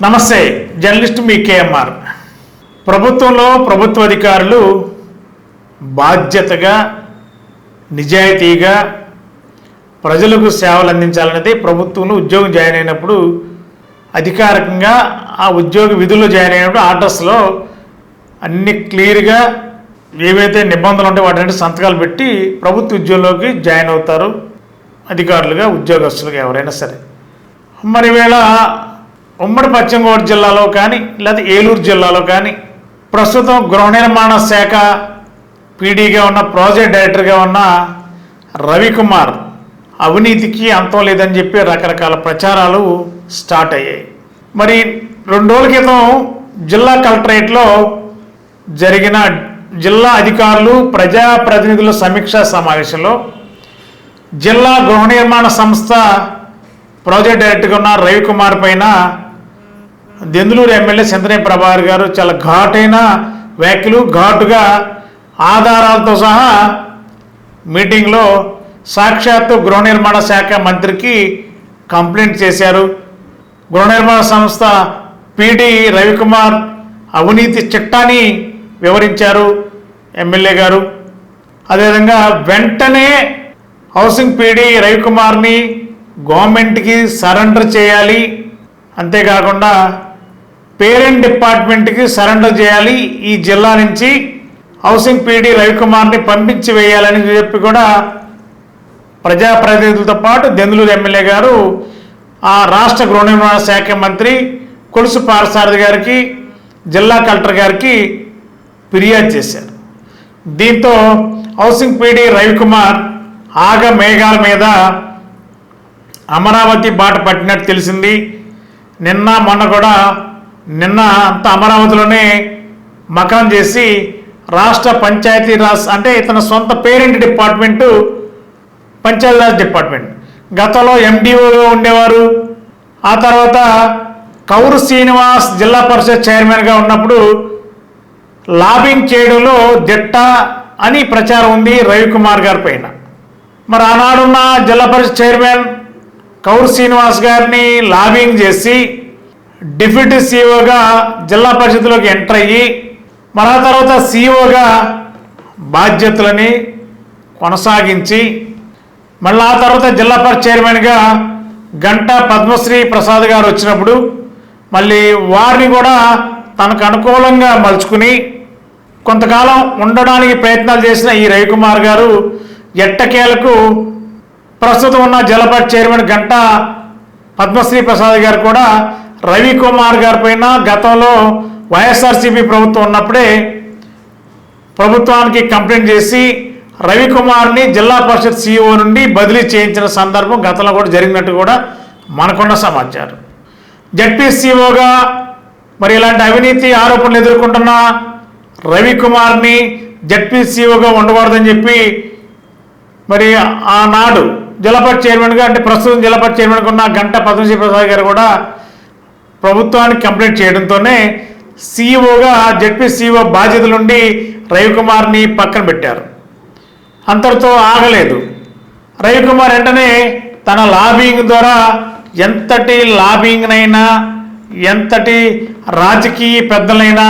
నమస్తే జర్నలిస్ట్ మీ కేఎంఆర్. ప్రభుత్వంలో ప్రభుత్వ అధికారులు బాధ్యతగా నిజాయితీగా ప్రజలకు సేవలు అందించాలనేది ప్రభుత్వంలో ఉద్యోగం జాయిన్ అయినప్పుడు అధికారికంగా ఆ ఉద్యోగ విధుల్లో జాయిన్ అయినప్పుడు ఆర్డర్స్లో అన్ని క్లియర్గా ఏవైతే నిబంధనలు ఉంటాయో వాటి సంతకాలు పెట్టి ప్రభుత్వ ఉద్యోగంలోకి జాయిన్ అవుతారు అధికారులుగా ఉద్యోగస్తులుగా ఎవరైనా సరే. మరి వేళ ఉమ్మడి పశ్చిమ గోదావరి జిల్లాలో కానీ లేదా ఏలూరు జిల్లాలో కానీ ప్రస్తుతం గృహ నిర్మాణ శాఖ పీడీగా ఉన్న ప్రాజెక్ట్ డైరెక్టర్గా ఉన్న రవికుమార్ అవినీతికి అంతం లేదని చెప్పి రకరకాల ప్రచారాలు స్టార్ట్ అయ్యాయి. మరి రెండు రోజుల క్రితం జిల్లా కలెక్టరేట్లో జరిగిన జిల్లా అధికారులు ప్రజాప్రతినిధుల సమీక్షా సమావేశంలో జిల్లా గృహ నిర్మాణ సంస్థ ప్రాజెక్ట్ డైరెక్టర్గా ఉన్న రవికుమార్ పైన దెందులూరు ఎమ్మెల్యే చంద్రయ్య ప్రభాకర్ గారు చాలా ఘాటైన వ్యాఖ్యలు ఘాటుగా ఆధారాలతో సహా మీటింగ్లో సాక్షాత్తు గృహ నిర్మాణ శాఖ మంత్రికి కంప్లైంట్ చేశారు. గృహ నిర్మాణ సంస్థ పిడి రవికుమార్ అవినీతి చట్టాన్ని వివరించారు ఎమ్మెల్యే గారు. అదేవిధంగా వెంటనే హౌసింగ్ పీడీ రవికుమార్ని గవర్నమెంట్కి సరెండర్ చేయాలి. అంతేకాకుండా పేరెంట్ డిపార్ట్మెంట్కి సరెండర్ చేయాలి ఈ జిల్లా నుంచి. హౌసింగ్ పీడీ రవికుమార్ని పంపించి వేయాలని చెప్పి కూడా ప్రజాప్రతినిధులతో పాటు దెందులూరు ఎమ్మెల్యే గారు ఆ రాష్ట్ర గృహ నిర్మాణ శాఖ మంత్రి కొలుసు పారసారథి గారికి జిల్లా కలెక్టర్ గారికి ఫిర్యాదు చేశారు. దీంతో హౌసింగ్ పీడీ రవికుమార్ ఆగ మేఘాల మీద అమరావతి బాట పట్టినట్టు తెలిసింది. నిన్న మొన్న కూడా నిన్న అంత అమరావతిలోనే మకాం చేసి రాష్ట్ర పంచాయతీ రాజ్ అంటే ఇతని సొంత పేరెంట్ డిపార్ట్మెంటు పంచాయతీరాజ్ డిపార్ట్మెంట్. గతంలో ఎండిఓగా ఉండేవారు. ఆ తర్వాత కౌరు శ్రీనివాస్ జిల్లా పరిషత్ చైర్మన్గా ఉన్నప్పుడు లాబింగ్ చేయడంలో దిట్ట అని ప్రచారం ఉంది రవికుమార్ గారి పైన. మరి ఆనాడున్న జిల్లా పరిషత్ చైర్మన్ కౌర్ శ్రీనివాస్ గారిని లాబింగ్ చేసి డిప్యూటీ సీఈఓగా జిల్లా పరిషత్లోకి ఎంటర్ అయ్యి మరి తర్వాత సీఈఓగా బాధ్యతలని కొనసాగించి మళ్ళీ ఆ తర్వాత జిల్లా పరిషత్ చైర్మన్గా గంటా పద్మశ్రీ ప్రసాద్ గారు వచ్చినప్పుడు మళ్ళీ వారిని కూడా తనకు అనుకూలంగా మలుచుకుని కొంతకాలం ఉండడానికి ప్రయత్నాలు చేసిన ఈ రవికుమార్ గారు ఎట్టకేలకు ప్రస్తుతం ఉన్న జలపట్ చైర్మన్ గంట పద్మశ్రీ ప్రసాద్ గారు కూడా రవికుమార్ గారి పైన గతంలో వైఎస్ఆర్సీపీ ప్రభుత్వం ఉన్నప్పుడే ప్రభుత్వానికి కంప్లైంట్ చేసి రవికుమార్ని జిల్లా పరిషత్ సీఈఓ నుండి బదిలీ చేయించిన సందర్భం గతంలో కూడా జరిగినట్టు కూడా మనకున్న సమాచారం. జడ్పీసీఓగా మరి ఇలాంటి అవినీతి ఆరోపణలు ఎదుర్కొంటున్న రవికుమార్ని జడ్పీసీఓగా ఉండకూడదని చెప్పి మరి ఆనాడు జిల్లాపట్ చైర్మన్గా అంటే ప్రస్తుతం జిల్లాపట్ చైర్మన్గా ఉన్న గంట పద్మశ్రీ ప్రసాద్ గారు కూడా ప్రభుత్వానికి కంప్లైంట్ చేయడంతోనే సీఈఓగా జడ్పీ సీఈఓ బాధ్యతల నుండి రవికుమార్ని పక్కన పెట్టారు. అంతటితో ఆగలేదు. రవికుమార్ వెంటనే తన లాబింగ్ ద్వారా ఎంతటి లాబింగ్నైనా ఎంతటి రాజకీయ పెద్దలైనా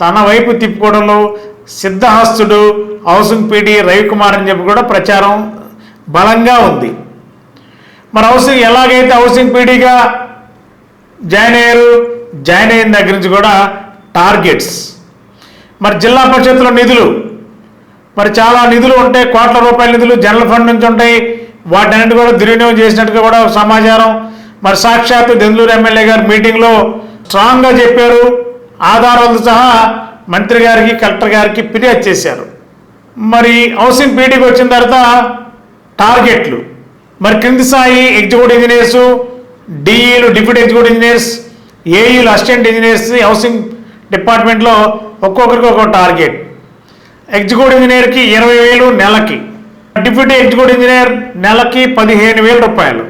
తన వైపు తిప్పుకోవడంలో సిద్ధహస్తుడు హౌసింగ్ పీడి రవికుమార్ అని చెప్పి కూడా ప్రచారం బలంగా ఉంది. మరి హౌసింగ్ ఎలాగైతే హౌసింగ్ పీడీగా జాయిన్ అయ్యారు? జాయిన్ అయిన దగ్గర నుంచి కూడా టార్గెట్స్. మరి జిల్లా పరిషత్లో నిధులు. మరి చాలా నిధులు ఉంటాయి కోట్ల రూపాయల నిధులు జనరల్ ఫండ్ నుంచి ఉంటాయి. వాటన్నిటి కూడా దుర్వినియోగం చేసినట్టుగా కూడా సమాచారం. మరి సాక్షాత్తు దెందులూరు ఎమ్మెల్యే గారు మీటింగ్లో స్ట్రాంగ్గా చెప్పారు. ఆధారాలతో సహా మంత్రి గారికి కలెక్టర్ గారికి ఫిర్యాదు చేశారు. మరి హౌసింగ్ పీటీకి వచ్చిన తర్వాత టార్గెట్లు. మరి క్రింది స్థాయి ఎగ్జిక్యూటివ్ ఇంజనీర్స్ డిఈలు డిప్యూటీ ఎగ్జిక్యూటివ్ ఇంజనీర్స్ ఏఈలు అసిస్టెంట్ ఇంజనీర్స్ హౌసింగ్ డిపార్ట్మెంట్లో ఒక్కొక్కరికి ఒక్కొక్క టార్గెట్. ఎగ్జిక్యూటివ్ ఇంజనీర్కి ఇరవై వేలు నెలకి. డిప్యూటీ ఎగ్జిక్యూటివ్ ఇంజనీర్ నెలకి పదిహేను వేల రూపాయలు.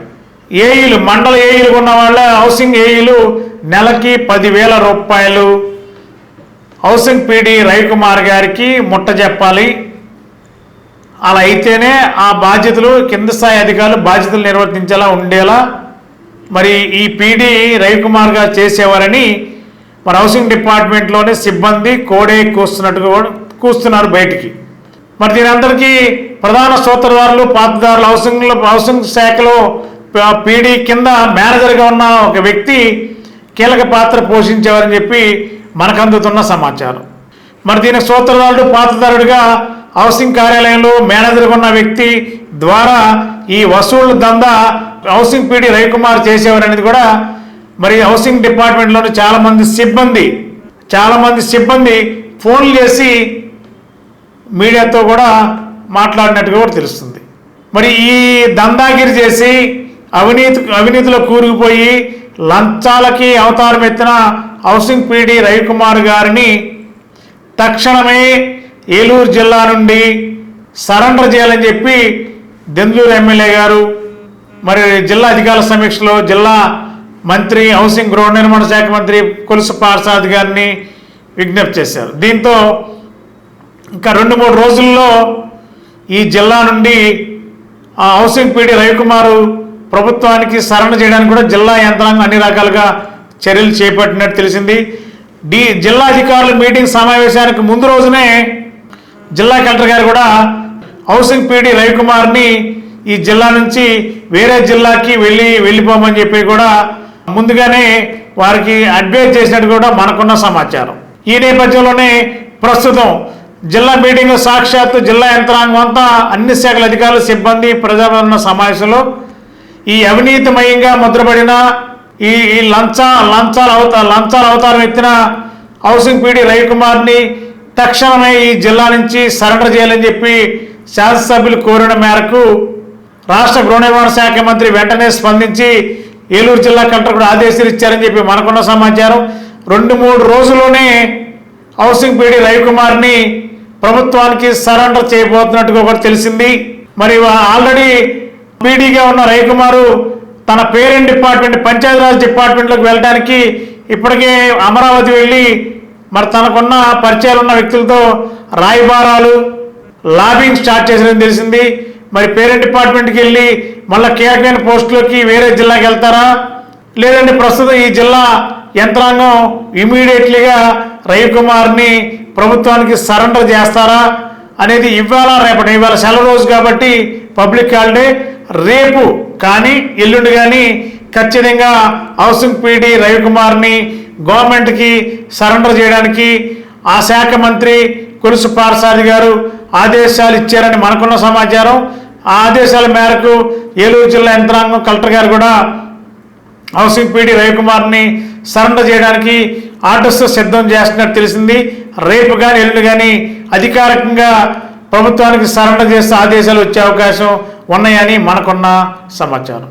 ఏఈలు మండల ఏఈలు ఉన్న వాళ్ళ హౌసింగ్ ఏఈలు నెలకి పదివేల రూపాయలు. హౌసింగ్ పీడీ రవికుమార్ గారికి ముట్ట చెప్పాలి అలా అయితేనే ఆ బాధ్యతలు కింద స్థాయి అధికారులు బాధ్యతలు నిర్వర్తించేలా ఉండేలా మరి ఈ పీడీ రవికుమార్ గారు చేసేవారని మన హౌసింగ్ డిపార్ట్మెంట్లోనే సిబ్బంది కోడే కూస్తున్నట్టుగా కూడా కూస్తున్నారు బయటికి. మరి దీని అందరికీ ప్రధాన సూత్రధారులు పాత్రదారులు హౌసింగ్ హౌసింగ్ శాఖలో పీడీ కింద మేనేజర్గా ఉన్న ఒక వ్యక్తి కీలక పాత్ర పోషించేవారని చెప్పి మనకు అందుతున్న సమాచారం. మరి దీని సూత్రధారుడు పాత్రదారుడిగా హౌసింగ్ కార్యాలయంలో మేనేజర్గా ఉన్న వ్యక్తి ద్వారా ఈ వసూళ్ళ దందా హౌసింగ్ పీడీ రవికుమార్ చేసేవారు అనేది కూడా మరి హౌసింగ్ డిపార్ట్మెంట్లోని చాలామంది సిబ్బంది చాలామంది సిబ్బంది ఫోన్లు చేసి మీడియాతో కూడా మాట్లాడినట్టుగా కూడా తెలుస్తుంది. మరి ఈ దందాగిరి చేసి అవినీతి అవినీతిలో కూరుకుపోయి లంచాలకి అవతారం ఎత్తిన హౌసింగ్ పీడీ రవికుమార్ గారిని తక్షణమే ఏలూరు జిల్లా నుండి సరెండర్ చేయాలని చెప్పి దెందులూరు ఎమ్మెల్యే గారు మరి జిల్లా అధికారుల సమీక్షలో జిల్లా మంత్రి హౌసింగ్ గృహ నిర్మాణ శాఖ మంత్రి కొలుసు పార్సాద్ గారిని విజ్ఞప్తి చేశారు. దీంతో ఇంకా రెండు మూడు రోజుల్లో ఈ జిల్లా నుండి ఆ హౌసింగ్ పీడీ రవికుమారు ప్రభుత్వానికి సరణ చేయడానికి కూడా జిల్లా యంత్రాంగం అన్ని రకాలుగా చర్యలు చేపట్టినట్టు తెలిసింది. డి జిల్లా అధికారుల మీటింగ్ సమావేశానికి ముందు రోజునే జిల్లా కలెక్టర్ గారు కూడా హౌసింగ్ పీడీ రవికుమార్ని ఈ జిల్లా నుంచి వేరే జిల్లాకి వెళ్ళి వెళ్ళిపోమని చెప్పి కూడా ముందుగానే వారికి అడ్వైజ్ చేసినట్టు కూడా మనకున్న సమాచారం. ఈ నేపథ్యంలోనే ప్రస్తుతం జిల్లా మీటింగ్ సాక్షాత్తు జిల్లా యంత్రాంగం అంతా అన్ని శాఖల అధికారులు సిబ్బంది ప్రజాభరణ సమావేశంలో ఈ అవినీతిమయంగా ముద్రపడిన ఈ ఈ లంచ లంచాల అవత లంచాల అవతారం ఎత్తిన హౌసింగ్ పీడీ రవికుమార్ని తక్షణమే ఈ జిల్లా నుంచి సరెండర్ చేయాలని చెప్పి శాసనసభ్యులు కోరిన మేరకు రాష్ట్ర గృహ నిర్మాణ శాఖ మంత్రి వెంటనే స్పందించి ఏలూరు జిల్లా కలెక్టర్ కూడా ఆదేశాలు ఇచ్చారని చెప్పి మనకున్న సమాచారం. రెండు మూడు రోజుల్లోనే హౌసింగ్ పీడీ రవికుమార్ని ప్రభుత్వానికి సరెండర్ చేయబోతున్నట్టుగా కూడా తెలిసింది. మరి ఆల్రెడీ పీడీగా ఉన్న రవికుమారు తన పేరెంట్ డిపార్ట్మెంట్ పంచాయతీరాజ్ డిపార్ట్మెంట్లోకి వెళ్ళడానికి ఇప్పటికే అమరావతి వెళ్ళి మరి తనకున్న పరిచయాలు ఉన్న వ్యక్తులతో రాయబారాలు లాబింగ్ స్టార్ట్ చేసినని తెలిసింది. మరి పేరెంట్ డిపార్ట్మెంట్కి వెళ్ళి మళ్ళీ కీలకమైన పోస్టులోకి వేరే జిల్లాకి వెళ్తారా? లేదంటే ప్రస్తుతం ఈ జిల్లా యంత్రాంగం ఇమీడియట్లీగా రవికుమార్ని ప్రభుత్వానికి సరెండర్ చేస్తారా అనేది ఇవాళ రేపటి ఇవాళ సెలవు రోజు కాబట్టి పబ్లిక్ హాలిడే. రేపు కానీ ఎల్లుండి కానీ ఖచ్చితంగా హౌసింగ్ పీడీ రవికుమార్ని గవర్నమెంట్కి సరెండర్ చేయడానికి ఆ శాఖ మంత్రి కురుసు పారసాది గారు ఆదేశాలు ఇచ్చారని మనకున్న సమాచారం. ఆ ఆదేశాల మేరకు ఏలూరు జిల్లా యంత్రాంగం కలెక్టర్ గారు కూడా హౌసింగ్ పీడీ రవికుమార్ని సరెండర్ చేయడానికి ఆర్డర్స్ సిద్ధం చేస్తున్నట్టు తెలిసింది. రేపు కానీ ఎల్లుండి కానీ అధికారికంగా ప్రభుత్వానికి సరెండర్ చేస్తే ఆదేశాలు వచ్చే అవకాశం ఉన్నాయని మనకున్న సమాచారం.